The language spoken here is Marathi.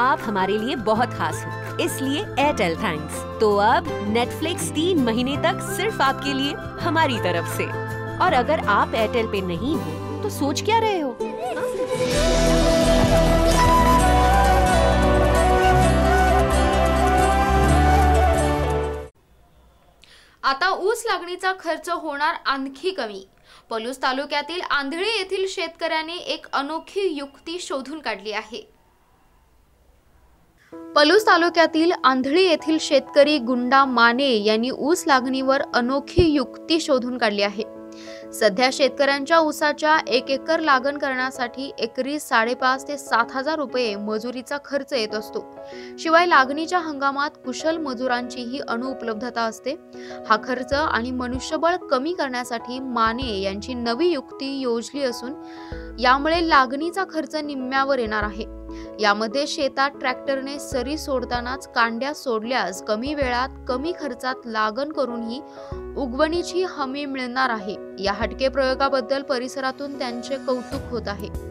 आप हमारे लिए बहुत खास हो। इसलिए एयरटेल थैंक्स तो अब नेटफ्लिक्स तीन महीने तक सिर्फ़ आपके लिए, हमारी तरफ़ से। और अगर आप एयरटेल पे नहीं हो तो सोच क्या रहे हो? आता ऊस लागणीचा खर्च होणार आणखी कमी. पलूस तालुक्यातील आंधळी येथील शेतकऱ्याने एक अनोखी युक्ती शोधून काढली आहे. पलूस तालुक्यातील आंधळी येथील शेतकरी गुंडा माने यांनी ऊस लागणीवर अनोखी युक्ती शोधून काढली आहे. सध्या शेतकऱ्यांच्या ऊसाच्या एक एकर लागण करण्यासाठी एकरी साडेपाच ते सात हजार रुपये मजुरीचा खर्च येत असतो. शिवाय लागणीच्या हंगामात कुशल मजुरांचीही अनुपलब्धता असते. हा खर्च आणि मनुष्यबळ कमी करण्यासाठी माने यांची नवी युक्ती योजली असून यामुळे लागणीचा खर्च निम्म्यावर येणार आहे. यामध्ये शेतात ट्रॅक्टरने सरी सोडतानाच कांड्या सोडल्यास कमी वेळात कमी खर्चात लागण करूनही उगवणीची हमी मिळणार आहे. या हटके प्रयोगाबद्दल परिसरातून त्यांचे कौतुक होत आहे.